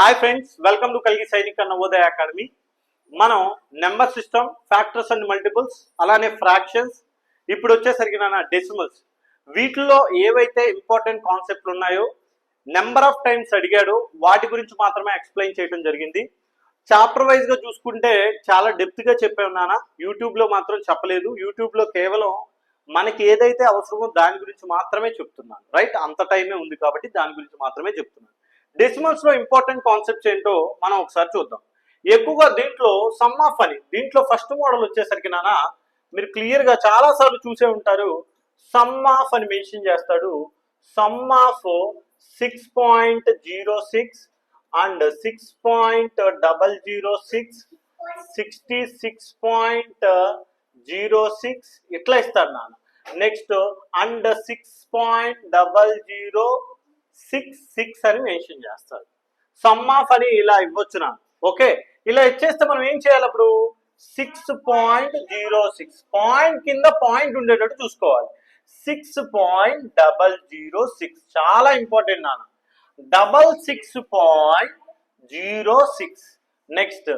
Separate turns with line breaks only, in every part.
Hi friends welcome to కలిగి Sainik Navodaya academy. మనం number system factors and multiples అలానే fractions ఇప్పుడు వచ్చేసరికి నా డెసిమల్స్. వీటిల్లో ఏవైతే ఇంపార్టెంట్ కాన్సెప్ట్లు ఉన్నాయో నెంబర్ ఆఫ్ టైమ్స్ అడిగాడు వాటి గురించి మాత్రమే ఎక్స్ప్లెయిన్ చేయడం జరిగింది. చాప్టర్ వైజ్గా చూసుకుంటే చాలా డెప్త్గా చెప్పే ఉన్నానా మాత్రం చెప్పలేదు. యూట్యూబ్లో కేవలం మనకి ఏదైతే అవసరమో దాని గురించి మాత్రమే చెప్తున్నాను. రైట్ అంత టైమే ఉంది కాబట్టి దాని గురించి మాత్రమే చెప్తున్నాను. డెసిమల్స్లో ఇంపార్టెంట్ కాన్సెప్ట్స్ ఏంటో మనం ఒకసారి చూద్దాం. ఎక్కువగా దీంట్లో సమ్ ఆఫ్ అని దీంట్లో ఫస్ట్ మోడల్ వచ్చేసరికి నాన్న మీరు క్లియర్గా చాలా సార్లు చూసే ఉంటారు సమ్ ఆఫ్ అని మెన్షన్ చేస్తాడు. Sum of six point zero six and six point double zero six sixty six point zero six ఇట్లా ఇస్తాడు నాన్న. Next and six point double zero six six అని మెన్షన్ చేస్తారు. సమ్ ఆఫ్ అని ఇలా ఇవ్వచ్చు నా ఓకే ఇలా ఇచ్చేస్తే మనం ఏం చేయాలి అప్పుడు? Six point zero six point కింద పాయింట్ ఉండేటట్టు చూసుకోవాలి. Six point double zero six చాలా ఇంపార్టెంట్ నాన్న. Double six point zero six next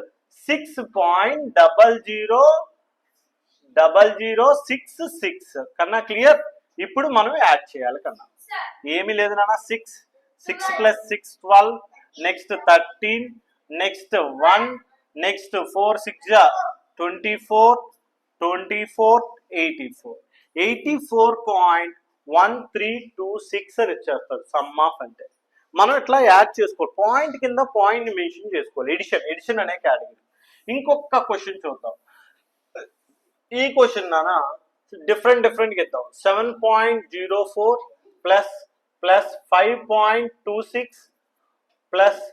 six point double zero double zero six six కన్నా క్లియర్ ఇప్పుడు మనం యాడ్ చేయాలి కన్నా. ఏమీ లేదు నాన్న. Six six plus six twelve next thirteen next one next four six twenty four twenty four eighty four eighty four point one three two six అని ఇచ్చేస్తారు. సమ్ ఆఫ్ అంటే. మనం ఇట్లా యాడ్ చేసుకోవాలి. పాయింట్ కింద పాయింట్ మెన్షన్ చేసుకోవాలి. Addition addition అనే category ఇంకొక క్వశ్చన్ చూద్దాం. ఈ క్వశ్చన్ నానా డిఫరెంట్ డిఫరెంట్ ఇద్దాం. Seven point zero four plus plus five point two six plus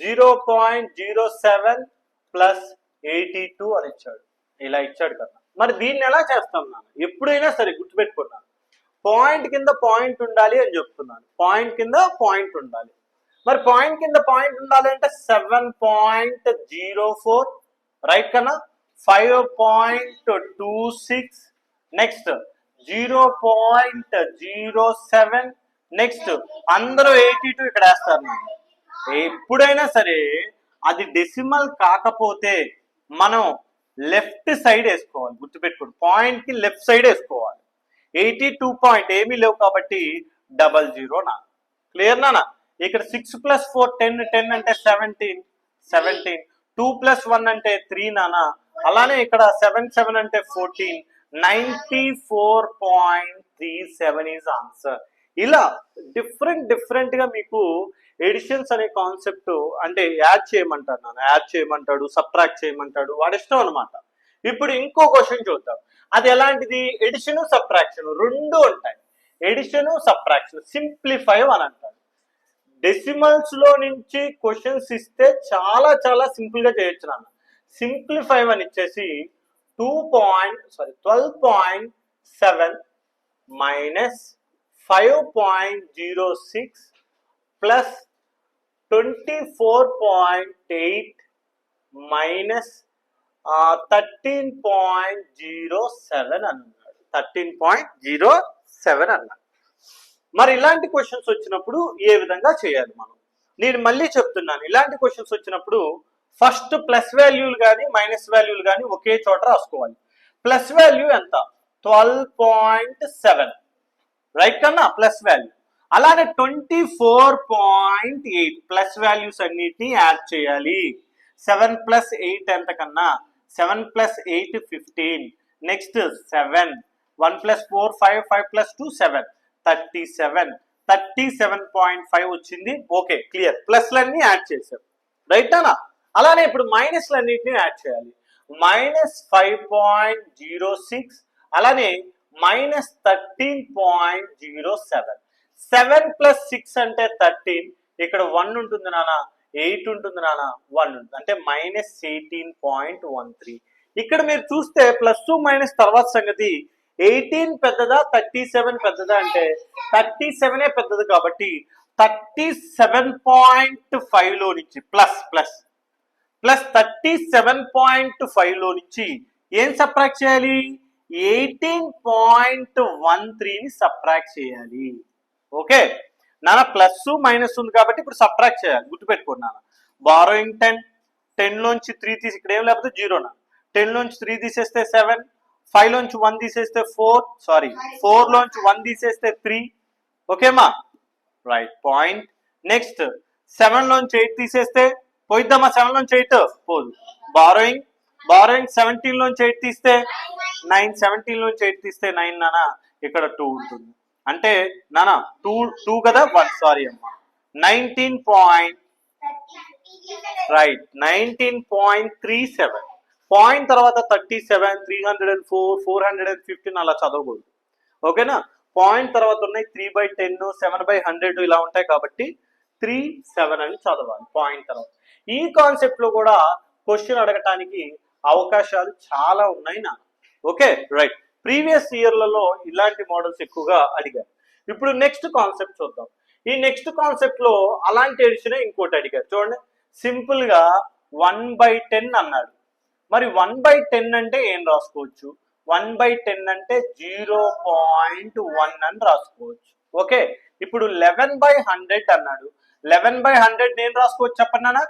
zero point zero seven plus eighty two అని ఇచ్చాడు. ఇలా ఇచ్చాడు కదా. మరి దీన్ని ఎలా చేస్తాం నాన్న? ఎప్పుడైనా సరే గుర్తుపెట్టుకున్నాను. పాయింట్ కింద పాయింట్ ఉండాలి అని చెప్తున్నాను. పాయింట్ కింద పాయింట్ ఉండాలి. మరి పాయింట్ కింద పాయింట్ ఉండాలి అంటే seven point zero four right కన్నా? Five point two six next zero point zero seven. Next అందరూ ఎయిటీ టూ ఇక్కడ వేస్తారు ఎప్పుడైనా సరే అది డెసిమల్ కాకపోతే మనం లెఫ్ట్ సైడ్ వేసుకోవాలి గుర్తుపెట్టుకోండి. పాయింట్కి లెఫ్ట్ సైడ్ వేసుకోవాలి. ఎయిటీ టూ పాయింట్ ఏమీ లేవు కాబట్టి డబల్ జీరో నా. క్లియర్ నానా ఇక్కడ six plus four ten ten అంటే seventeen seventeen two plus one అంటే త్రీ నానా అలానే ఇక్కడ సెవెన్ సెవెన్ అంటే fourteen ninety four point three seven answer ఇలా డిఫరెంట్ డిఫరెంట్గా మీకు ఎడిషన్స్ అనే కాన్సెప్ట్ అంటే యాడ్ చేయమంటాడు నాన్న యాడ్ చేయమంటాడు సబ్ట్రాక్ట్ చేయమంటాడు వాడి ఇష్టం అనమాట ఇప్పుడు ఇంకో క్వశ్చన్ చూద్దాం. అది ఎలాంటిది? ఎడిషన్ సబ్ట్రాక్షన్ రెండు ఉంటాయి. ఎడిషన్ సబ్ట్రాక్షన్ సింప్లిఫై అని అంటారు. డెసిమల్స్లో నుంచి క్వశ్చన్స్ ఇస్తే చాలా చాలా సింపుల్గా చేయొచ్చు నాన్న. సింప్లిఫై అని ఇచ్చేసి two point sorry twelve point seven minus five point zero six plus twenty four point eight minus thirteen point zero seven అన్నాడు. థర్టీన్ పాయింట్ జీరో సెవెన్ అన్నాడు. మరి ఇలాంటి క్వశ్చన్స్ వచ్చినప్పుడు ఏ విధంగా చేయాలి మనం? నేను మళ్ళీ చెప్తున్నాను. ఇలాంటి క్వశ్చన్స్ వచ్చినప్పుడు ఫస్ట్ ప్లస్ వాల్యూలు కానీ మైనస్ వాల్యూలు కానీ ఒకే చోట రాసుకోవాలి. ప్లస్ వాల్యూ ఎంత? Twelve point seven. రైట్ కన్నా? Plus value. అలానే twenty four point eight. Plus values అన్నిటిని యాడ్ చేయాలి. సెవెన్ ప్లస్ ఎయిట్ ఎంత కన్నా? Seven plus eight fifteen. Next seven. One plus four five five plus two seven. Thirty seven. Thirty seven point five వచ్చింది. Okay clear. ప్లస్లన్నీ add చేసాం right అనా అలానే ఇప్పుడు మైనస్లన్నిటిని యాడ్ చేయాలి. Minus five point zero six అలానే minus thirteen point zero seven seven plus six అంటే thirteen ఇక్కడ వన్ ఉంటుంది నాన్న ఎయిట్ ఉంటుంది నాన్న వన్ ఉంటుంది. అంటే minus eighteen point one three ఇక్కడ మీరు చూస్తే ప్లస్ టూ మైనస్ తర్వాత సంగతి ఎయిటీన్ పెద్దదా థర్టీ సెవెన్ పెద్దదా అంటే థర్టీ సెవెనే పెద్దది కాబట్టి థర్టీ సెవెన్ పాయింట్ ఫైవ్లో నుంచి plus plus plus thirty seven point ఫైవ్లో నుంచి ఏం సప్రాక్ట్ చేయాలి? ఎయిటీన్ పాయింట్ వన్ త్రీని సప్రాక్ట్ చేయాలి. ఓకే? నాన్న ప్లస్ మైనస్ ఉంది కాబట్టి ఇప్పుడు సప్రాక్ట్ చేయాలి. గుర్తుపెట్టుకోండి నాన్న. బారోయింగ్ టెన్ టెన్ లోంచి త్రీ తీసి ఇక్కడ ఏం లేకపోతే జీరో నా టెన్ లోంచి త్రీ తీసేస్తే సెవెన్ ఫైవ్ లోంచి వన్ తీసేస్తే ఫోర్ సారీ ఫోర్ లోంచి వన్ తీసేస్తే త్రీ ఓకేమా? రైట్ పాయింట్ నెక్స్ట్ సెవెన్ లోంచి ఎయిట్ తీసేస్తే పోయిద్దామా సెవెన్ లోంచి ఎయిట్ పోదు. బారోయింగ్ బారోయింగ్ సెవెంటీన్ లోంచి ఎయిట్ తీస్తే నైన్ సెవెంటీన్ లోంచి ఎయిట్ తీస్తే నైన్ నానా? ఇక్కడ టూ ఉంటుంది. అంటే నానా టూ టూ కదా? వన్ సారీ అమ్మా. Nineteen point right nineteen point three seven point తర్వాత thirty seven three hundred and four four hundred and fifteen అలా చదవకూడదు. ఓకేనా? పాయింట్ తర్వాత ఉన్నాయి three by ten seven by hundred ఇలా ఉంటాయి కాబట్టి త్రీ సెవెన్ అని చదవాలి. పాయింట్ తర్వాత. ఈ కాన్సెప్ట్లో కూడా క్వశ్చన్ అడగటానికి అవకాశాలు చాలా ఉన్నాయి నా ఓకే రైట్ ప్రీవియస్ ఇయర్లలో ఇలాంటి మోడల్స్ ఎక్కువగా అడిగారు. ఇప్పుడు నెక్స్ట్ కాన్సెప్ట్ చూద్దాం. ఈ నెక్స్ట్ కాన్సెప్ట్లో అలాంటి ఎడిషన్ ఇంకోటి అడిగారు. చూడండి. సింపుల్గా వన్ బై టెన్ అన్నాడు. మరి వన్ బై టెన్ అంటే ఏం రాసుకోవచ్చు? వన్ బై టెన్ అంటే జీరో పాయింట్ వన్ అని రాసుకోవచ్చు. ఓకే ఇప్పుడు లెవెన్ బై హండ్రెడ్ అన్నాడు. లెవెన్ బై హండ్రెడ్ నేను రాసుకోవచ్చు చెప్పన్నానా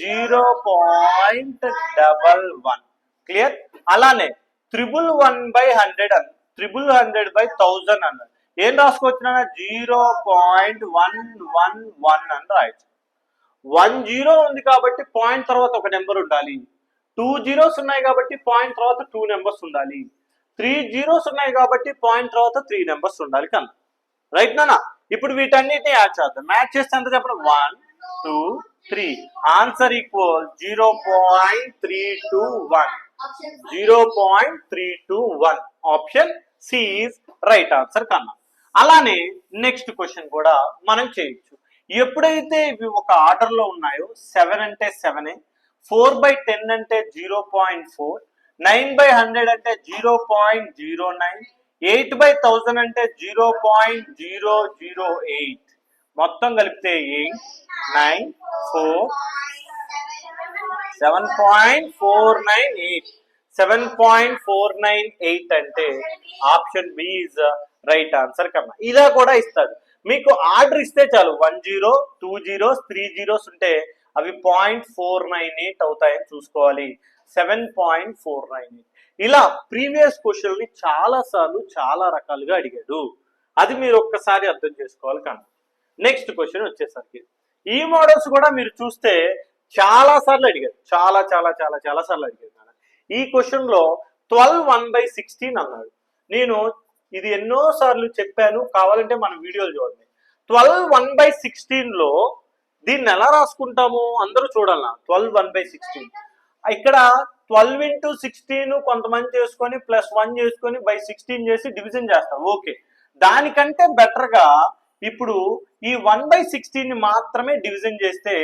zero point double one. Clear? అలానే త్రిబుల్ వన్ బై హండ్రెడ్ అన్న త్రిబుల్ హండ్రెడ్ బై థౌజండ్ అన్నాడు ఏం రాసుకోవచ్చు zero point one one one అని రాయచ్చు. వన్ జీరో ఉంది కాబట్టి పాయింట్ తర్వాత ఒక నెంబర్ ఉండాలి. టూ జీరోస్ ఉన్నాయి కాబట్టి పాయింట్ తర్వాత టూ నెంబర్స్ ఉండాలి. త్రీ జీరోస్ ఉన్నాయి కాబట్టి పాయింట్ తర్వాత త్రీ నెంబర్స్ ఉండాలి కన్నా. రైట్ నానా ఇప్పుడు వీటన్నిటిని యాడ్ చేద్దాం. మ్యాచ్ చేస్తే ఎంత చెప్పండి one two three answer equal zero point three two one zero point three two one option C is right answer కన్నా. అలానే నెక్స్ట్ క్వశ్చన్ కూడా మనం చేయొచ్చు. ఎప్పుడైతే ఇవి ఒక ఆర్డర్లో ఉన్నాయో సెవెన్ అంటే సెవెన్ ఫోర్ బై టెన్ అంటే zero point four nine by hundred అంటే zero point zero nine eight by thousand అంటే zero point zero zero eight మొత్తం కలిపితే eight nine four seven point four nine eight. Seven point four nine eight అంటే option B is right answer కన్నా. ఇలా కూడా ఇస్తాడు. మీకు ఆర్డర్ ఇస్తే చాలు. One zero two zeros three zeros ఉంటే అవి పాయింట్ ఫోర్ నైన్ ఎయిట్ అవుతాయని చూసుకోవాలి. Seven point four nine eight. ఇలా ప్రీవియస్ క్వశ్చన్ని చాలా సార్లు చాలా రకాలుగా అడిగాడు. అది మీరు ఒక్కసారి అర్థం చేసుకోవాలి కన్నా. నెక్స్ట్ క్వశ్చన్ వచ్చేసరికి. ఈ మోడల్స్ కూడా మీరు చూస్తే చాలా సార్లు అడిగారు. చాలా చాలా చాలా చాలా సార్లు అడిగారు మేడం. ఈ క్వశ్చన్లో ట్వెల్వ్ వన్ బై సిక్స్టీన్ అన్నాడు నేను ఇది ఎన్నో సార్లు చెప్పాను. కావాలంటే మన వీడియోలు చూడండి. ట్వెల్వ్ వన్ బై సిక్స్టీన్లో దీన్ని ఎలా రాసుకుంటాము? అందరూ చూడాలి? Twelve one by sixteen. ఇక్కడ ట్వెల్వ్ ఇంటూ సిక్స్టీన్ కొంతమంది చేసుకొని ప్లస్ వన్ చేసుకొని బై సిక్స్టీన్ చేసి డివిజన్ చేస్తారు. ఓకే. దానికంటే బెటర్గా ఇప్పుడు ఈ వన్ బై సిక్స్టీన్ మాత్రమే డివిజన్ చేస్తే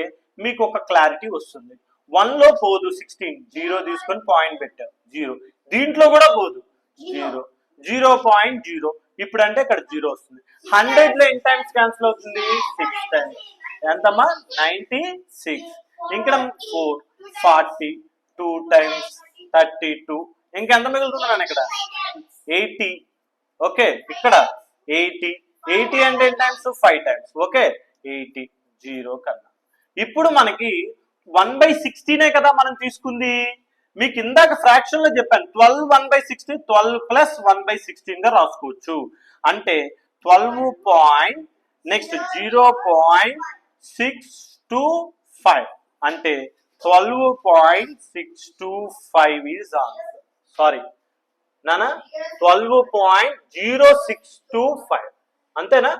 మీకు ఒక క్లారిటీ వస్తుంది. వన్లో పోదు సిక్స్టీన్ జీరో తీసుకొని పాయింట్ పెట్టారు జీరో దీంట్లో కూడా పోదు. జీరో జీరో పాయింట్ జీరో ఇప్పుడు అంటే ఇక్కడ జీరో వస్తుంది. హండ్రెడ్లో ఎన్ని టైమ్స్ క్యాన్సిల్ అవుతుంది? సిక్స్ టైమ్స్ ఎంతమ్మా? నైన్టీ సిక్స్ ఇక్కడ four forty two times thirty two ఇంకెంత మిగులుతున్నాను ఇక్కడ ఎయిటీ ఓకే ఇక్కడ. ఎయిటీ ఎయిటీ అంటే ఎన్ని times five times okay eighty zero కన్నా. ఇప్పుడు మనకి వన్ బై సిక్స్టీనే కదా మనం తీసుకుంది. మీకు ఇందాక ఫ్రాక్షన్లో చెప్పాను. Twelve one by sixteen twelve plus one by సిక్స్టీన్గా రాసుకోవచ్చు. అంటే twelve point next zero point six two five అంటే twelve point six two five is answer sorry నానా? Twelve point zero six two five అంతేనా?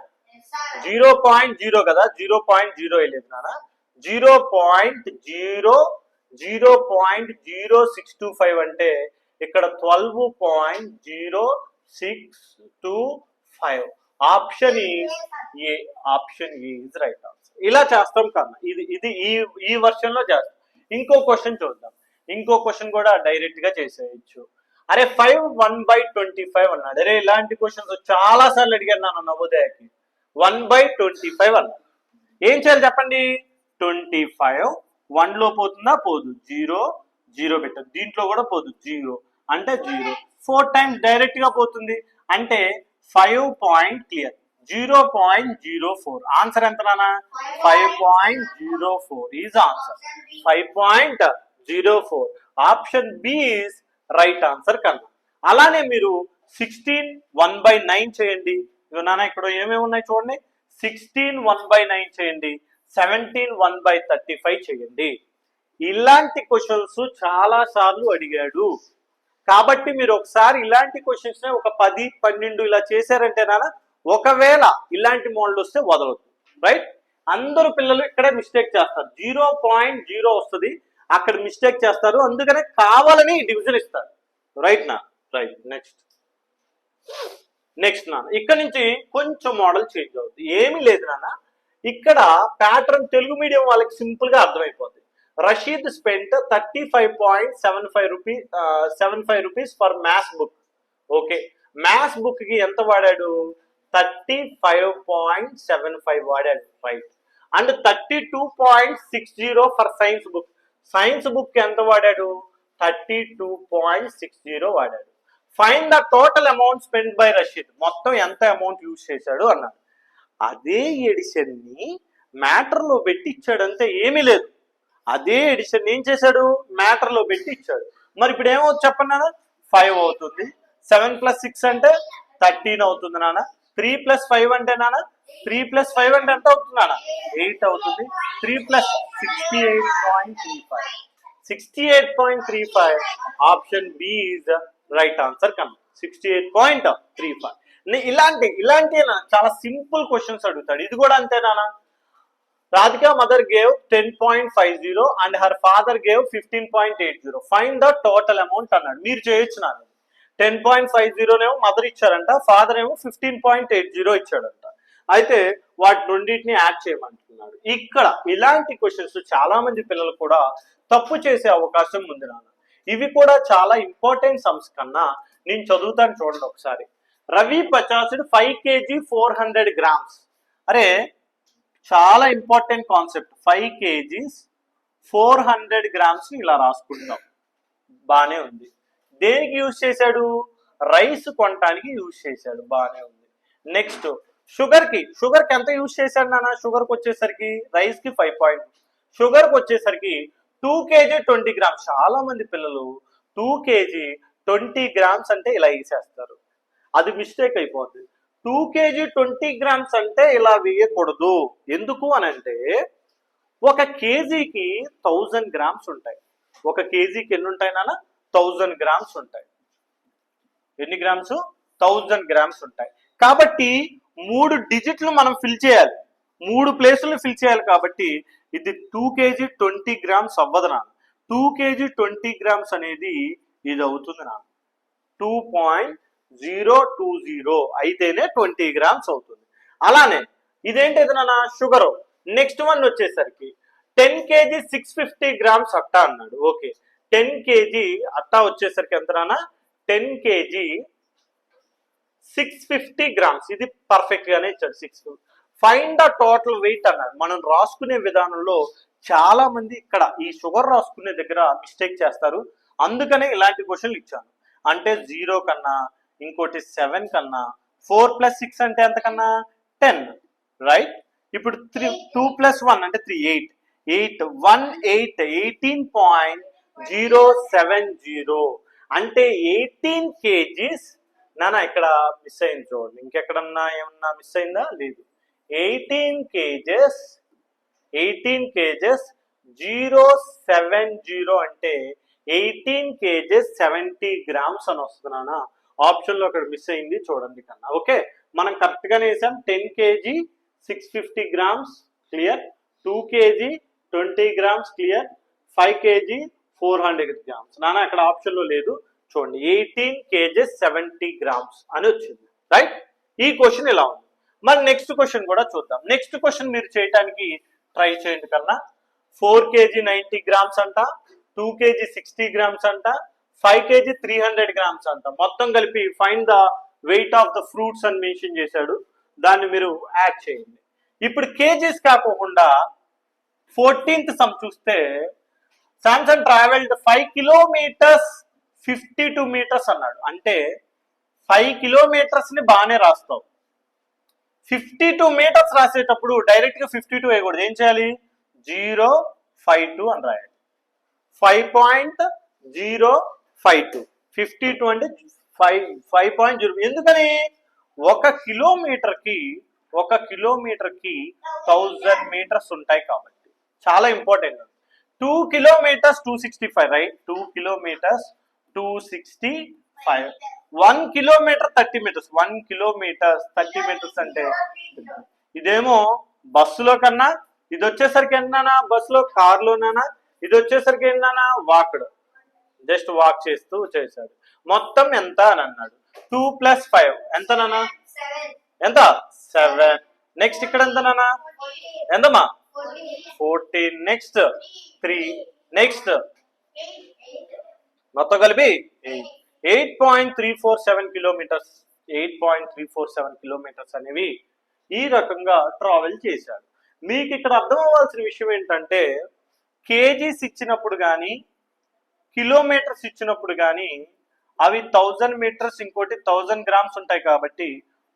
జీరో పాయింట్ జీరో కదా zero point zero వెళ్ళేది నాన్న. Zero point zero zero point zero six two five అంటే ఇక్కడ twelve point zero six two five. Option is A option is right answer. ఇలా చేస్తాం కన్నా ఇది ఇది ఈ ఈ వర్షన్లో చేస్తాం. ఇంకో క్వశ్చన్ చూద్దాం. ఇంకో క్వశ్చన్ కూడా డైరెక్ట్గా చేసేయచ్చు. అరే five one by twenty five అన్నాడు. అరే ఇలాంటి క్వశ్చన్స్ చాలా సార్లు అడిగాను నన్ను నవోదయకి వన్ బై ట్వంటీ ఫైవ్ అన్నాడు. ఏం చేయాలి చెప్పండి? ట్వంటీ ఫైవ్ వన్లో పోతుందా? పోదు. జీరో జీరో పెట్టదు. దీంట్లో కూడా పోదు. జీరో అంటే జీరో ఫోర్ టైమ్స్ డైరెక్ట్గా పోతుంది. అంటే five point clear zero point zero four answer ఎంత నానా five point zero four is answer five point zero four option B is right answer కన్నా అలానే మీరు సిక్స్టీన్ వన్ బై నైన్ చేయండి. నాన్న ఇక్కడ ఏమేమి ఉన్నాయి చూడండి. సిక్స్టీన్ వన్ బై నైన్ చేయండి. Seventeen one by thirty five చేయండి. ఇలాంటి క్వశ్చన్స్ చాలా సార్లు అడిగాడు. కాబట్టి మీరు ఒకసారి ఇలాంటి క్వశ్చన్స్ ఒక పది పన్నెండు ఇలా చేశారంటే నాన్న ఒకవేళ ఇలాంటి మోడల్ వస్తే వదలదు రైట్ అందరూ పిల్లలు ఇక్కడే మిస్టేక్ చేస్తారు. జీరో పాయింట్ జీరో వస్తుంది. అక్కడ మిస్టేక్ చేస్తారు. అందుకనే కావాలని డివిజన్ ఇస్తారు. రైట్ నా? రైట్ నెక్స్ట్ నెక్స్ట్ నాన్న ఇక్కడ నుంచి కొంచెం మోడల్ చేంజ్ అవుతుంది ఏమీ లేదు నాన్న. ఇక్కడ ప్యాటర్న్ తెలుగు మీడియం వాళ్ళకి సింపుల్గా అర్థమైపోతుంది Rashid spent thirty five point seven five rupees seven five rupees for maths book okay maths బుక్కి ఎంత వాడాడు? Thirty five point seven five వాడాడు. Right and thirty two point six zero for science book science book ఎంత వాడాడు? Thirty two point six zero వాడాడు. Find the total amount spend by Rashid మొత్తం ఎంత amount use చేశాడు అన్నాడు. అదే ఎడిషన్ని మ్యాటర్లో పెట్టి ఇచ్చాడు అంతే ఏమీ లేదు. అదే ఎడిషన్ ఏం చేశాడు? మ్యాటర్లో పెట్టి ఇచ్చాడు మరి ఇప్పుడు ఏమవుతుంది చెప్పండి నాన్న? ఫైవ్ అవుతుంది. సెవెన్ ప్లస్ సిక్స్ అంటే థర్టీన్ అవుతుంది నాన్న. త్రీ ప్లస్ ఫైవ్ అంటే నాన్న? త్రీ ప్లస్ ఫైవ్ అంటే ఎంత అవుతుంది ఎయిట్ అవుతుంది. Three plus sixty eight point three five. Sixty eight point three five option B is right answer come sixty eight point three five. ఇలాంటి ఇలాంటి చాలా సింపుల్ క్వశ్చన్స్ అడుగుతాడు. ఇది కూడా అంతేనా Radhika mother gave ten point five zero and her father gave fifteen point eight zero find the total amount అన్నాడు. మీరు చేయొచ్చు నాన్న. టెన్ పాయింట్ ఫైవ్ జీరోనేమో మదర్ ఇచ్చారంట. ఫాదర్ ఏమో ఫిఫ్టీన్ పాయింట్ ఎయిట్ జీరో ఇచ్చాడంట. అయితే వాటి రెండింటిని యాడ్ చేయమంటున్నాడు ఇక్కడ ఇలాంటి క్వశ్చన్స్ చాలా మంది పిల్లలు కూడా తప్పు చేసే అవకాశం ఉంది నాన్న. ఇవి కూడా చాలా ఇంపార్టెంట్ సమ్స్ కన్నా నేను చదువుతాను చూడండి ఒకసారి. Ravi purchased five kg four hundred grams అరే చాలా important concept five kgs four hundred grams ఇలా రాసుకుంటాం. బానే ఉంది. దేనికి యూజ్ చేశాడు? రైస్ కొనటానికి యూజ్ చేశాడు. బాగానే ఉంది. నెక్స్ట్ షుగర్కి షుగర్కి ఎంత యూజ్ చేశాడు నాన్న? షుగర్కి వచ్చేసరికి రైస్కి ఫైవ్ పాయింట్ షుగర్కి వచ్చేసరికి టూ కేజీ ట్వంటీ గ్రామ్స్ చాలా మంది పిల్లలు టూ కేజీ ట్వంటీ గ్రామ్స్ అంటే ఇలా వేసేస్తారు. అది మిస్టేక్ అయిపోతుంది టూ కేజీ ట్వంటీ గ్రామ్స్ అంటే ఇలా వేయకూడదు. ఎందుకు అని అంటే ఒక కేజీకి థౌజండ్ గ్రామ్స్ ఉంటాయి. ఒక కేజీకి ఎన్ని ఉంటాయి నాన్న? థౌజండ్ గ్రామ్స్ ఉంటాయి. ఎన్ని గ్రామ్స్ థౌజండ్ గ్రామ్స్ ఉంటాయి. కాబట్టి మూడు డిజిట్లు మనం ఫిల్ చేయాలి. మూడు ప్లేసులు ఫిల్ చేయాలి కాబట్టి ఇది టూ కేజీ ట్వంటీ గ్రామ్స్ అవ్వదు నా టూ కేజీ ట్వంటీ గ్రామ్స్ అనేది ఇది అవుతుంది నా two point zero two zero అయితేనే ట్వంటీ గ్రామ్స్ అవుతుంది. అలానే ఇదేంటి నాన్న? షుగర్. నెక్స్ట్ వన్ వచ్చేసరికి ten kg six fifty grams atta అన్నాడు. ఓకే. టెన్ కేజీ అట్ట వచ్చేసరికి ఎంత నాన్న? Ten kg six fifty grams ఇది పర్ఫెక్ట్ గానే ఇచ్చాడు six find the total weight అన్నాడు. మనం రాసుకునే విధానంలో చాలా మంది ఇక్కడ ఈ షుగర్ రాసుకునే దగ్గర మిస్టేక్ చేస్తారు. అందుకనే ఇలాంటి క్వశ్చన్లు ఇచ్చాను. అంటే జీరో కన్నా ఇంకోటి సెవెన్ కన్నా ఫోర్ ప్లస్ సిక్స్ అంటే ఎంత కన్నా? టెన్ రైట్ ఇప్పుడు త్రీ టూ ప్లస్ వన్ అంటే three eight eight one eight eighteen point zero seven zero అంటే ఎయిటీన్ కేజీస్ నానా ఇక్కడ మిస్ అయింది చూడండి. ఇంకెక్కడన్నా ఏమన్నా మిస్ అయిందా? లేదు. Eighteen kgs eighteen kgs zero seven zero అంటే ఎయిటీన్ కేజెస్ సెవెంటీ గ్రామ్స్ అని వస్తున్నానా ఆప్షన్లో అక్కడ మిస్ అయింది చూడండి కన్నా. ఓకే? మనం కరెక్ట్గానే వేసాం. Ten kg six fifty grams clear two kg twenty grams clear five kg four hundred grams నాన్న అక్కడ ఆప్షన్లో లేదు. చూడండి ఎయిటీన్ కేజెస్ సెవెంటీ గ్రామ్స్ అని వచ్చింది. రైట్ ఈ క్వశ్చన్ ఇలా ఉంది. మరి నెక్స్ట్ క్వశ్చన్ కూడా చూద్దాం. నెక్స్ట్ క్వశ్చన్ మీరు చేయడానికి ట్రై చేయండి కన్నా. ఫోర్ కేజీ నైంటీ గ్రామ్స్ అంట టూ కేజీ సిక్స్టీ గ్రామ్స్ అంట five KG three hundred grams అంట. మొత్తం కలిపి find the weight of the fruits అని మెన్షన్ చేశాడు. దాన్ని మీరు యాడ్ చేయండి. ఇప్పుడు కేజీస్ కాకోకుండా ఫోర్టీన్త్ సమ్ చూస్తే Samsung travelled five kilometres fifty two metres అన్నాడు. అంటే ఫైవ్ కిలోమీటర్స్ని బాగానే రాస్తావు. ఫిఫ్టీ టూ మీటర్స్ రాసేటప్పుడు డైరెక్ట్గా ఫిఫ్టీ టూ వేయకూడదు. ఏం చేయాలి? జీరో ఫైవ్ టూ అని రాయాలి. Five point zero five two. Fifty two అంటే ఫైవ్ ఫైవ్ పాయింట్ జీరో. ఎందుకని? ఒక కిలోమీటర్కి ఒక కిలోమీటర్కి థౌజండ్ మీటర్స్ ఉంటాయి కాబట్టి. చాలా important. Two kilometres two sixty five right? Two kilometres two sixty five one kilometre thirty metres one kilometres thirty metres అంటే ఇదేమో బస్సులో కన్నా ఇది వచ్చేసరికి ఏంటన్నా బస్సులో కార్లోనా ఇది వచ్చేసరికి ఏంటన్నా వాక్డ్. జస్ట్ వాక్ చేస్తూ చేశాడు. మొత్తం ఎంత అని అన్నాడు. టూ ప్లస్ ఫైవ్ ఎంత నానా ఎంత? సెవెన్ నెక్స్ట్ ఇక్కడ ఎంత నానా ఎంతమ్మా? ఫోర్టీన్ నెక్స్ట్ త్రీ నెక్స్ట్ మొత్తం కలిపి eight point three four seven kilometres eight point three four seven kilometres అనేవి ఈ రకంగా ట్రావెల్ చేశాడు మీకు ఇక్కడ అర్థం అవ్వాల్సిన విషయం ఏంటంటే కేజీస్ ఇచ్చినప్పుడు కానీ కిలోమీటర్స్ ఇచ్చినప్పుడు కానీ అవి థౌజండ్ మీటర్స్ ఇంకోటి థౌజండ్ గ్రామ్స్ ఉంటాయి కాబట్టి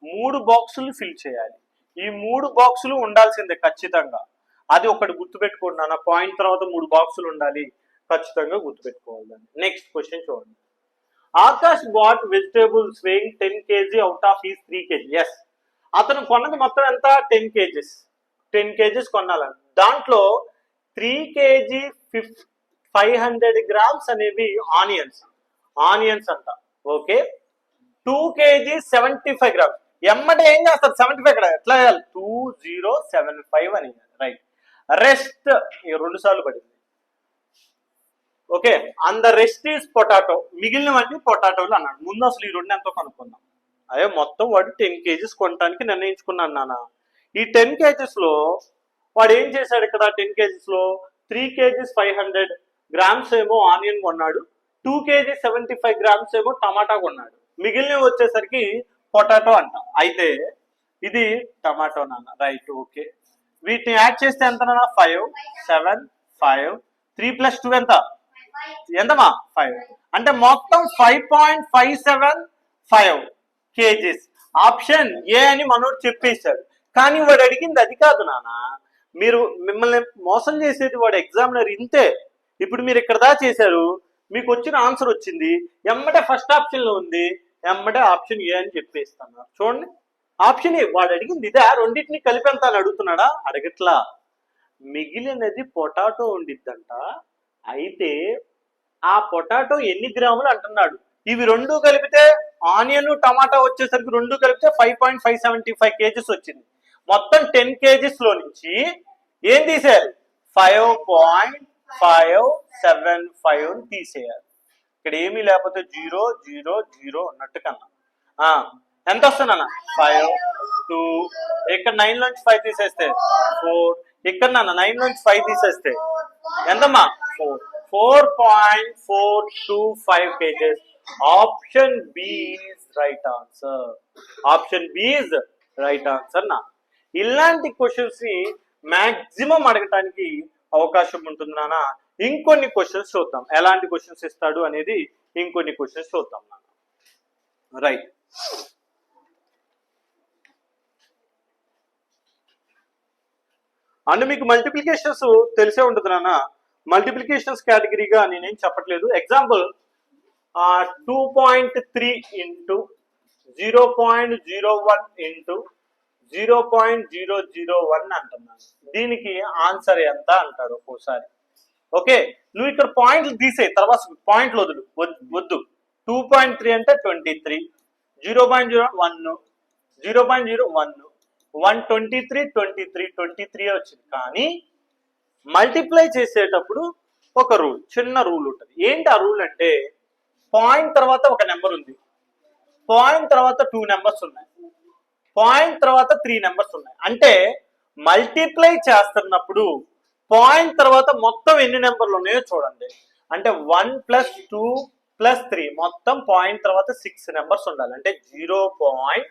మూడు బాక్సులు ఫిల్ చేయాలి. ఈ మూడు బాక్సులు ఉండాల్సిందే ఖచ్చితంగా. అది ఒకటి గుర్తుపెట్టుకోండి నాన్న పాయింట్ తర్వాత మూడు బాక్సులు ఉండాలి. ఖచ్చితంగా గుర్తుపెట్టుకోవాలి దాన్ని. నెక్స్ట్ క్వశ్చన్ చూడండి. Akash bought vegetables weighing ten KG out of is three KG? Yes అతను కొన్నది మొత్తం ఎంత? Ten kgs. టెన్ కేజీస్ కొనాలని. దాంట్లో three KG fif five hundred grams అనేవి ఆనియన్స్. ఆనియన్స్ అంట. Okay? Two KG seventy five grams. ఎమ్మటే ఏం చేస్తారు? సెవెంటీ ఫైవ్ ఎట్లా వేయాలి టూ జీరో సెవెన్ ఫైవ్ అని. రైట్ రెస్ట్ రెండు సార్లు పడింది. Okay and the rest is potato మిగిలినవన్నీ పొటాటోలు అన్నాడు. ముందు అసలు ఈ రెండు ఎంతో కనుక్కుందాం. అదే మొత్తం వాడు టెన్ కేజీస్ కొనడానికి నిర్ణయించుకున్నాను నాన్న. ఈ టెన్ కేజీస్లో వాడు ఏం చేశాడు ఇక్కడ ten కేజీస్లో? Three KGs five hundred grams ఏమో ఆనియన్ కొన్నాడు. Two KG seventy five grams ఏమో టమాటా కొన్నాడు. మిగిలినవి వచ్చేసరికి పొటాటో అంట. అయితే ఇది టమాటో నాన్న. Right okay. వీటిని యాడ్ చేస్తే ఎంత నాన్న? Five seven five three plus two ఎంత? ఎంతమా ఫైవ్ అంటే మొత్తం five point five seven five KGs. Option A అని మనోడు చెప్పేశాడు. కానీ వాడు అడిగింది అది కాదు నాన్న. మీరు మిమ్మల్ని మోసం చేసేది వాడు ఎగ్జామినర్ ఇంతే. ఇప్పుడు మీరు ఇక్కడ దా చేశారు. మీకు వచ్చిన ఆన్సర్ వచ్చింది. ఎమ్మటే ఫస్ట్ ఆప్షన్లో ఉంది. ఎమ్మటే ఆప్షన్ ఏ అని చెప్పేస్తున్నారు. చూడండి. ఆప్షన్ ఏ వాడు అడిగింది ఇదే. రెండింటిని కలిపెంత అని అడుగుతున్నాడా? అడగట్లా. మిగిలినది పొటాటో ఉండిద్దంట. అయితే ఆ పొటాటో ఎన్ని గ్రాములు అంటున్నాడు? ఇవి రెండు కలిపితే ఆనియన్ టమాటా వచ్చేసరికి రెండు కలిపితే five point five seventy five KGs వచ్చింది. మొత్తం టెన్ కేజీస్లో నుంచి ఏం తీసేయాలి? Five point five seven five తీసేయాలి. ఇక్కడ ఏమీ లేకపోతే జీరో జీరో జీరో ఉన్నట్టు కన్నా. ఎంత వస్తుంది అన్న? ఫైవ్ టూ ఇక్కడ నైన్ నుంచి ఫైవ్ తీసేస్తే ఫోర్ ఇక్కడ నాన్న నైన్ నుంచి ఫైవ్ తీసేస్తే. ఎంతమ్మా? Four four point four two five KGs option B is right answer option B is right answer నా ఇలాంటి క్వశ్చన్స్ని మాక్సిమం అడగటానికి అవకాశం ఉంటుంది నాన్న. ఇంకొన్ని క్వశ్చన్స్ చూద్దాం. ఎలాంటి క్వశ్చన్స్ ఇస్తాడు అనేది ఇంకొన్ని క్వశ్చన్స్ చూద్దాం నాన్న. రైట్ అండ్ మీకు మల్టిప్లికేషన్స్ తెలిసే ఉంటుంది నాన్న. మల్టిప్లికేషన్స్ కేటగిరీగా నేనేం చెప్పట్లేదు. Example two point three into zero point zero one into zero point zero zero one అంటున్నాను. దీనికి ఆన్సర్ ఎంత అంటాడు ఒక్కోసారి? ఓకే నువ్వు ఇక్కడ పాయింట్లు తీసే తర్వాత పాయింట్లు వదులు. వద్దు. టూ పాయింట్ త్రీ అంటే twenty three zero point zero one zero point zero one one twenty three twenty three twenty three వచ్చింది. కానీ మల్టిప్లై చేసేటప్పుడు ఒక రూల్ చిన్న రూల్ ఉంటుంది. ఏంటి ఆ రూల్ అంటే పాయింట్ తర్వాత ఒక నెంబర్ ఉంది. పాయింట్ తర్వాత టూ నెంబర్స్ ఉన్నాయి. పాయింట్ తర్వాత త్రీ నెంబర్స్ ఉన్నాయి. అంటే మల్టిప్లై చేస్తున్నప్పుడు పాయింట్ తర్వాత మొత్తం ఎన్ని నెంబర్లు ఉన్నాయో చూడండి. అంటే one plus two plus three మొత్తం పాయింట్ తర్వాత సిక్స్ నెంబర్స్ ఉండాలి. అంటే zero point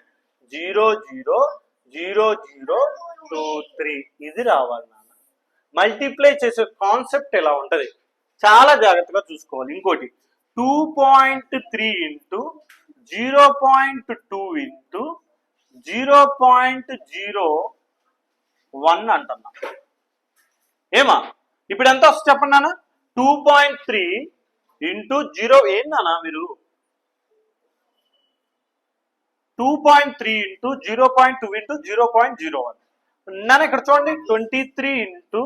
zero zero zero zero two three. ఇది రావాలి నాన్న. మల్టిప్లై చేసే కాన్సెప్ట్ ఎలా ఉంటుంది? చాలా జాగ్రత్తగా చూసుకోవాలి. ఇంకోటి two point three into zero point two into zero point zero one అంటున్నా. ఏమా? ఇప్పుడు ఎంత వస్తుంది చెప్పండి నాన్న? Two point three into zero ఏందన్నా మీరు? Two point three into zero point two into zero point zero one నన్ను ఇక్కడ చూడండి twenty three into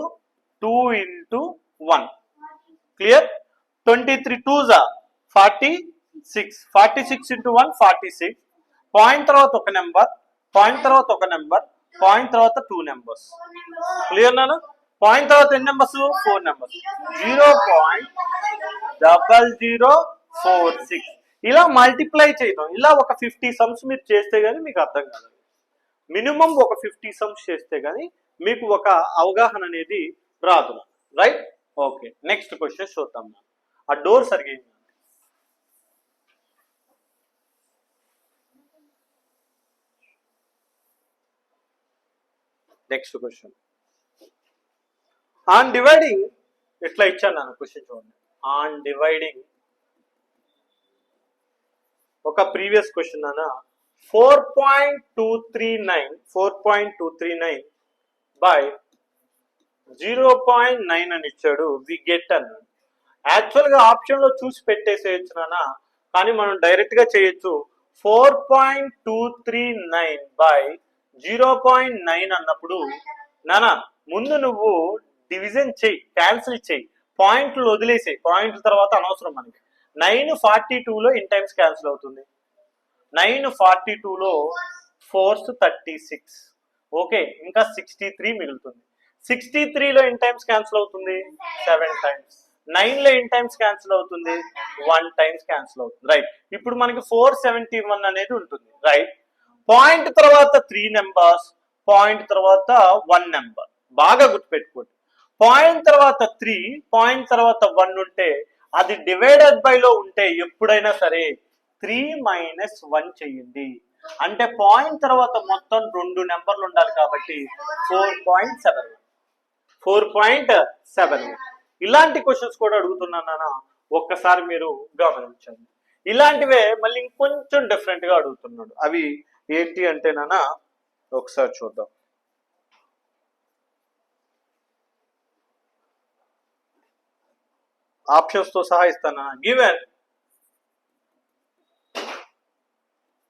two into one clear twenty three two జా forty six forty six into one forty six point తర్వాత ఒక number point తర్వాత ఒక number point తర్వాత two numbers clear నాన్న పాయింట్ తర్వాత ఎన్ని numbers four numbers zero point double zero four six ఇలా మల్టిప్లై చేయడం ఇలా ఒక ఫిఫ్టీ సమ్స్ మీరు చేస్తే కానీ మీకు అర్థం కాదు. మినిమం ఒక ఫిఫ్టీ సమ్స్ చేస్తే కానీ మీకు ఒక అవగాహన అనేది రాదు. రైట్ ఓకే నెక్స్ట్ క్వశ్చన్ చూద్దాం ఆ డోర్ సరిగ్గా నెక్స్ట్ క్వశ్చన్ ఆన్ డివైడింగ్ ఎట్లా ఇచ్చాను నన్ను? క్వశ్చన్ చూడండి. ఆన్ డివైడింగ్ ఒక ప్రీవియస్ క్వశ్చన్ అన్న four point two three nine four point two three nine by zero point nine అని ఇచ్చాడు వి గెట్ అన్నాడు యాక్చువల్గా ఆప్షన్లో చూసి పెట్టేసేయచ్చు నాన్న. కానీ మనం డైరెక్ట్గా చేయొచ్చు. Four point two three nine by zero point nine అన్నప్పుడు నానా ముందు నువ్వు డివిజన్ చెయ్యి క్యాన్సిల్ చెయ్యి. పాయింట్లు వదిలేసేయి. పాయింట్ల తర్వాత అనవసరం మనకి. నైన్ ఫార్టీ టూలో ఇన్ టైమ్స్ క్యాన్సిల్ అవుతుంది. నైన్ ఫార్టీ టూలో ఫోర్స్ థర్టీ సిక్స్. ఓకే ఇంకా సిక్స్టీ త్రీ మిగులుతుంది. సిక్స్టీ త్రీలో ఇన్ టైమ్స్ క్యాన్సిల్ అవుతుంది? సెవెన్ టైమ్స్ నైన్లో ఇన్ టైమ్స్ క్యాన్సిల్ అవుతుంది? వన్ టైమ్స్ క్యాన్సిల్ అవుతుంది. రైట్ ఇప్పుడు మనకి ఫోర్ సెవెంటీ వన్ అనేది ఉంటుంది. రైట్ పాయింట్ తర్వాత త్రీ నెంబర్స్ పాయింట్ తర్వాత వన్ నెంబర్ బాగా గుర్తుపెట్టుకోండి. పాయింట్ తర్వాత త్రీ పాయింట్ తర్వాత వన్ ఉంటే అది డివైడెడ్ బై లో ఉంటే ఎప్పుడైనా సరే త్రీ మైనస్ వన్ చెయ్యండి అంటే పాయింట్ తర్వాత మొత్తం రెండు నెంబర్లు ఉండాలి కాబట్టి four point seven four point seven ఇలాంటి క్వశ్చన్స్ కూడా అడుగుతున్నాను నాన్న. ఒక్కసారి మీరు గమనించండి. ఇలాంటివే మళ్ళీ ఇంకొంచెం డిఫరెంట్గా అడుగుతున్నాడు. అవి ఏంటి అంటే నాన్న ఒకసారి చూద్దాం. ఆప్షన్స్తో సహా ఇస్తాను given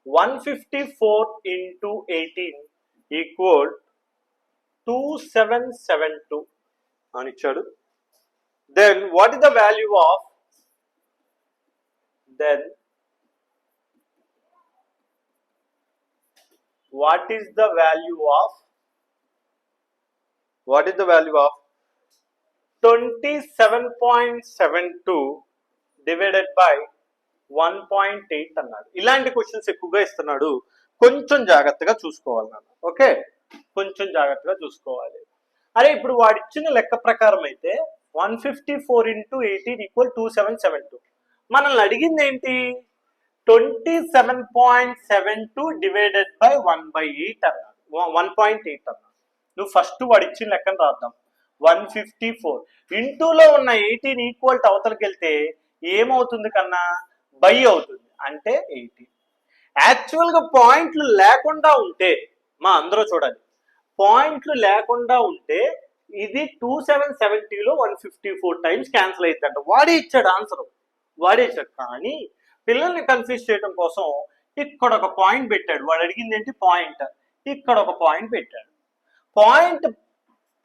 one fifty four into eighteen equal two seven seven two అని ఇచ్చాడు then what is the value of then what is the value of what is the value of twenty seven point seven two divided by one point eight అన్నాడు. ఇలాంటి questions ఎక్కువగా ఇస్తున్నాడు. కొంచెం జాగ్రత్తగా చూసుకోవాలి నాన్న. ఓకే? కొంచెం జాగ్రత్తగా చూసుకోవాలి. అరే ఇప్పుడు వాడు ఇచ్చిన లెక్క ప్రకారం అయితే one fifty four into eighteen equal two seven seven two మనల్ని అడిగింది ఏంటి? Twenty seven point seven two divided by one by eight అన్నాడు వన్ పాయింట్ ఎయిట్ అన్నాడు. నువ్వు ఫస్ట్ వాడు ఇచ్చిన లెక్కను రాద్దాం. One fifty four. ఇంటూలో ఉన్న ఎయిటీన్ ఈక్వల్ టు అవతలకి వెళ్తే ఏమవుతుంది కన్నా? బై అవుతుంది. అంటే ఎయిటీన్ యాక్చువల్గా పాయింట్లు లేకుండా ఉంటే మా అందరూ చూడాలి. పాయింట్లు లేకుండా ఉంటే ఇది two seven సెవెంటీలో one fifty four times cancel అవుతుందంట వాడే ఇచ్చాడు ఆన్సర్ వాడే ఇచ్చాడు. కానీ పిల్లల్ని కన్ఫ్యూజ్ చేయడం కోసం ఇక్కడ ఒక పాయింట్ పెట్టాడు. వాడు అడిగింది ఏంటి? పాయింట్ ఇక్కడ ఒక పాయింట్ పెట్టాడు. పాయింట్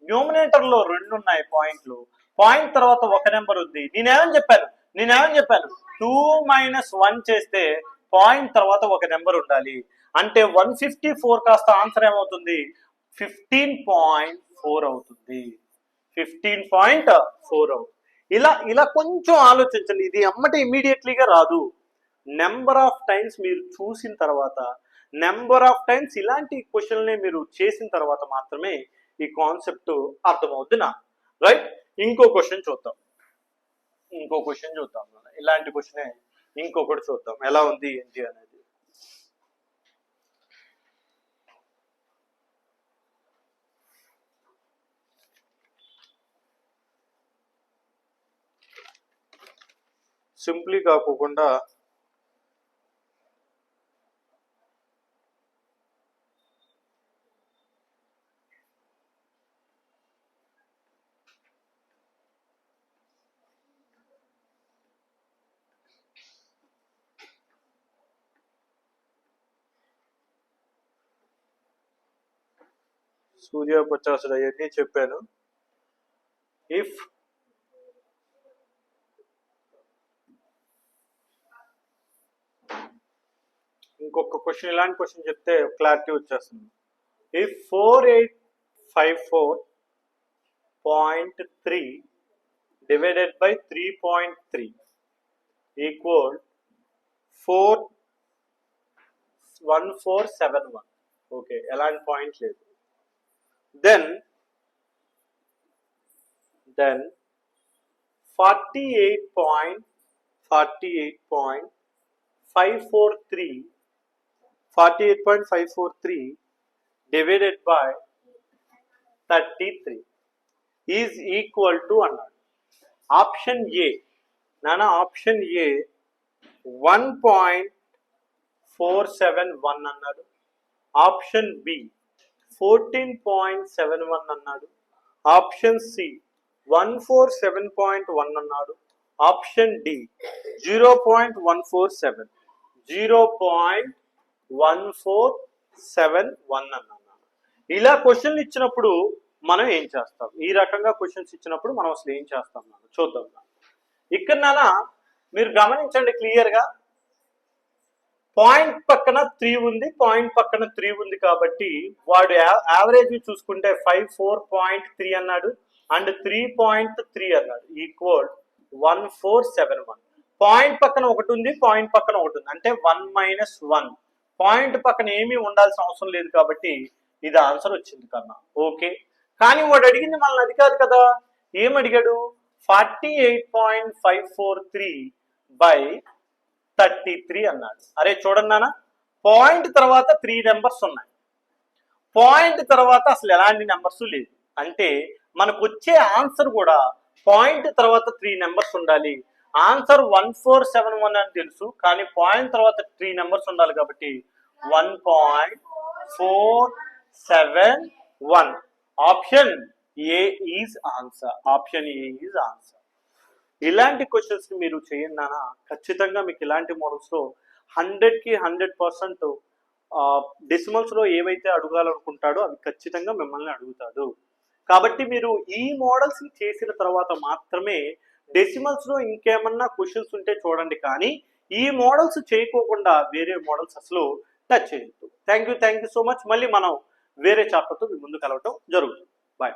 న్యూమినేటర్లో రెండు ఉన్నాయి పాయింట్లు. పాయింట్ తర్వాత ఒక నెంబర్ ఉంది. నేనేమని చెప్పాను? నేనేమని చెప్పాను? టూ మైనస్ వన్ చేస్తే పాయింట్ తర్వాత ఒక నెంబర్ ఉండాలి. అంటే వన్ ఫిఫ్టీ ఫోర్ కాస్త ఆన్సర్ ఏమవుతుంది? ఫిఫ్టీన్ పాయింట్ ఫోర్ అవుతుంది. ఫిఫ్టీన్ పాయింట్ ఫోర్ అవుతుంది. ఇలా ఇలా కొంచెం ఆలోచించండి. ఇది అమ్మట ఇమీడియట్లీగా రాదు. నెంబర్ ఆఫ్ టైమ్స్ మీరు చూసిన తర్వాత నెంబర్ ఆఫ్ టైమ్స్ ఇలాంటి క్వశ్చన్లే మీరు చేసిన తర్వాత మాత్రమే ఈ కాన్సెప్ట్ అర్థమవుద్ది నా రైట్ ఇంకో క్వశ్చన్ చూద్దాం. ఇంకో క్వశ్చన్ చూద్దాం. ఇలాంటి క్వశ్చనే ఇంకొకటి చూద్దాం. ఎలా ఉంది ఏంటి అనేది. సింప్లీ కాకోకుండా సూర్య పొచ్చాసుడు అవన్నీ చెప్పాను. ఇఫ్ ఇంకొక క్వశ్చన్ ఇలాంటి క్వశ్చన్ చెప్తే క్లారిటీ వచ్చేస్తుంది. If four eight five four point three divided by three point three equal four one four seven one okay ఎలాంటి పాయింట్ లేదు. then then forty eight point forty eight point five four three forty eight point five four three divided by thirty three is equal to అన్నాడు option A నాన్న option A one point four seven one అన్నాడు option B fourteen point seven one అన్నాడు. Option C one four seven point one అన్నాడు. Option D zero point one four seven zero point one four seven one అన్నాడు. ఇలా క్వశ్చన్లు ఇచ్చినప్పుడు మనం ఏం చేస్తాం? ఈ రకంగా క్వశ్చన్స్ ఇచ్చినప్పుడు మనం అసలు ఏం చేస్తాం చూద్దాం. ఇక్కడ నాన్న మీరు గమనించండి క్లియర్గా పాయింట్ పక్కన త్రీ ఉంది పాయింట్ పక్కన త్రీ ఉంది కాబట్టి వాడు యావరేజ్ చూసుకుంటే ఫైవ్ ఫోర్ పాయింట్ త్రీ అన్నాడు అండ్ త్రీ పాయింట్ త్రీ అన్నాడు. Equal one four seven one. Point పక్కన ఒకటి ఉంది పాయింట్ పక్కన ఒకటి ఉంది. అంటే వన్ మైనస్ వన్. పాయింట్ పక్కన ఏమీ ఉండాల్సిన అవసరం లేదు కాబట్టి ఇది ఆన్సర్ వచ్చింది కన్నా. ఓకే. కానీ వాడు అడిగింది మనల్ని అది కాదు కదా. ఏం అడిగాడు forty eight point five four three by thirty three అన్నాడు. అరే చూడండి నాన్న పాయింట్ తర్వాత త్రీ నెంబర్స్ ఉన్నాయి. పాయింట్ తర్వాత అసలు ఎలాంటి నెంబర్స్ లేదు అంటే మనకు వచ్చే ఆన్సర్ కూడా పాయింట్ తర్వాత త్రీ నెంబర్స్ ఉండాలి. Answer one four seven one అని తెలుసు కానీ పాయింట్ తర్వాత త్రీ నెంబర్స్ ఉండాలి కాబట్టి one point four seven one option A is answer option A is answer ఇలాంటి క్వశ్చన్స్ మీరు చేయండి నాన్న. ఖచ్చితంగా మీకు ఇలాంటి మోడల్స్లో హండ్రెడ్కి హండ్రెడ్ పర్సెంట్ డెసిమల్స్లో ఏవైతే అడగాలనుకుంటాడో అవి ఖచ్చితంగా మిమ్మల్ని అడుగుతాడు. కాబట్టి మీరు ఈ మోడల్స్ చేసిన తర్వాత మాత్రమే డెసిమల్స్లో ఇంకేమన్నా క్వశ్చన్స్ ఉంటే చూడండి. కానీ ఈ మోడల్స్ చేయకోకుండా వేరే మోడల్స్ అసలు టచ్ చేయొద్దు. Thank you thank you so much మళ్ళీ మనం వేరే చాప్టర్తో మీ ముందు కలవటం జరుగుతుంది. బాయ్